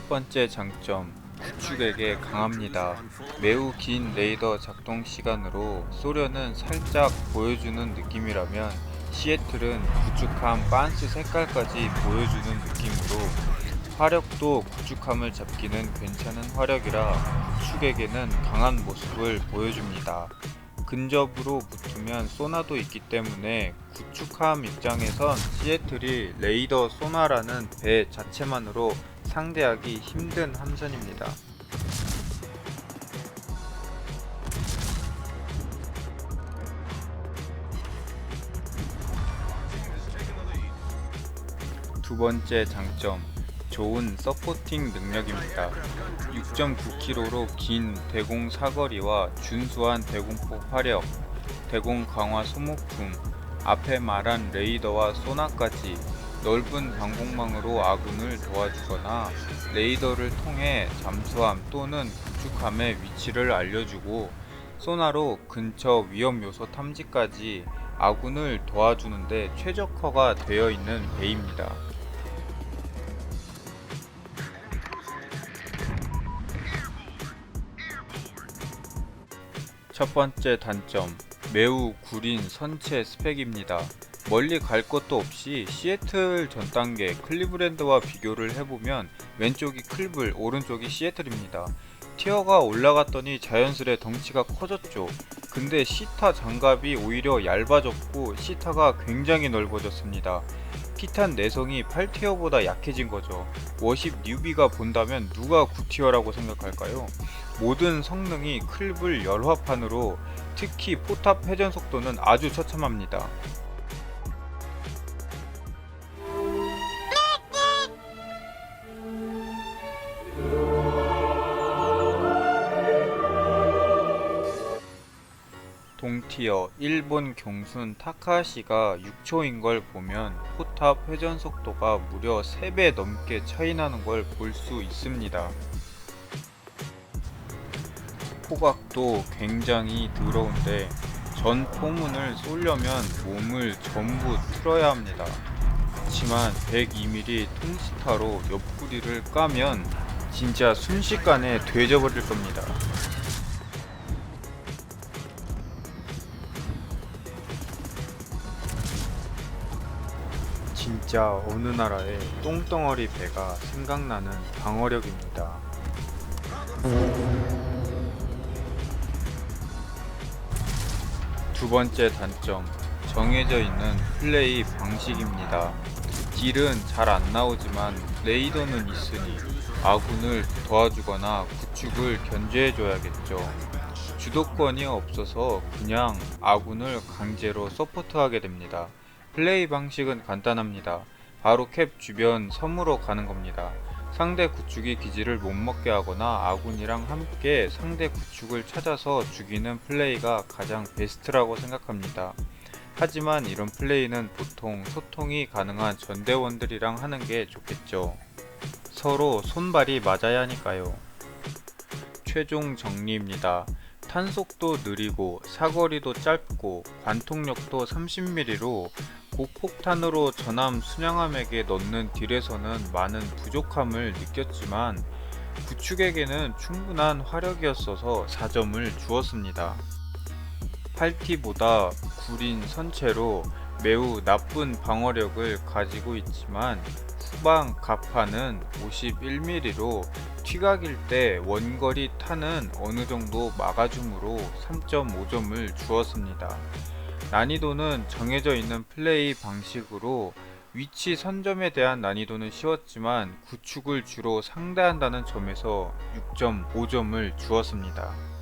번째 장점, 구축에게 강합니다. 매우 긴 레이더 작동 시간으로 소련은 살짝 보여주는 느낌이라면 시애틀은 구축함 반스 색깔까지 보여주는 느낌으로 화력도 구축함을 잡기는 괜찮은 화력이라 구축에게는 강한 모습을 보여줍니다. 근접으로 붙으면 소나도 있기 때문에 구축함 입장에선 시애틀이 레이더 소나라는 배 자체만으로 상대하기 힘든 함선입니다. 두 번째 장점, 좋은 서포팅 능력입니다. 6.9km로 긴 대공 사거리와 준수한 대공포 화력, 대공 강화 소모품, 앞에 말한 레이더와 소나까지 넓은 방공망으로 아군을 도와주거나 레이더를 통해 잠수함 또는 구축함의 위치를 알려주고 소나로 근처 위험 요소 탐지까지 아군을 도와주는데 최적화가 되어 있는 배입니다. 첫 번째 단점, 매우 구린 선체 스펙입니다. 멀리 갈 것도 없이 시애틀 전 단계 클리브랜드와 비교를 해보면 왼쪽이 클블, 오른쪽이 시애틀입니다. 티어가 올라갔더니 자연스레 덩치가 커졌죠. 근데 시타 장갑이 오히려 얇아졌고 시타가 굉장히 넓어졌습니다. 피탄 내성이 8티어보다 약해진 거죠. 워십 뉴비가 본다면 누가 9티어라고 생각할까요? 모든 성능이 클불 열화판으로 특히 포탑 회전 속도는 아주 처참합니다. 동티어 일본 경순 타카시가 6초인 걸 보면 포탑 회전 속도가 무려 3배 넘게 차이 나는 걸 볼 수 있습니다. 포각도 굉장히 더러운데 전 포문을 쏘려면 몸을 전부 틀어야 합니다. 그렇지만 102mm 통스타로 옆구리를 까면 진짜 순식간에 되져버릴 겁니다. 진짜 어느 나라의 똥덩어리 배가 생각나는 방어력입니다. 두 번째 단점, 정해져 있는 플레이 방식입니다. 딜은 잘 안 나오지만 레이더는 있으니 아군을 도와주거나 구축을 견제해줘야겠죠. 주도권이 없어서 그냥 아군을 강제로 서포트하게 됩니다. 플레이 방식은 간단합니다. 바로 캡 주변 섬으로 가는 겁니다. 상대 구축이 기지를 못 먹게 하거나 아군이랑 함께 상대 구축을 찾아서 죽이는 플레이가 가장 베스트라고 생각합니다. 하지만 이런 플레이는 보통 소통이 가능한 전대원들이랑 하는 게 좋겠죠. 서로 손발이 맞아야 하니까요. 최종 정리입니다. 탄속도 느리고 사거리도 짧고 관통력도 30mm로 고폭탄으로 전함 순양함에게 넣는 딜에서는 많은 부족함을 느꼈지만 구축에게는 충분한 화력이었어서 4점을 주었습니다. 8T보다 구린 선체로 매우 나쁜 방어력을 가지고 있지만 후방 가파는 51mm로 튀각일 때 원거리 탄은 어느 정도 막아줌으로 3.5점을 주었습니다. 난이도는 정해져 있는 플레이 방식으로 위치 선점에 대한 난이도는 쉬웠지만 구축을 주로 상대한다는 점에서 6.5점을 주었습니다.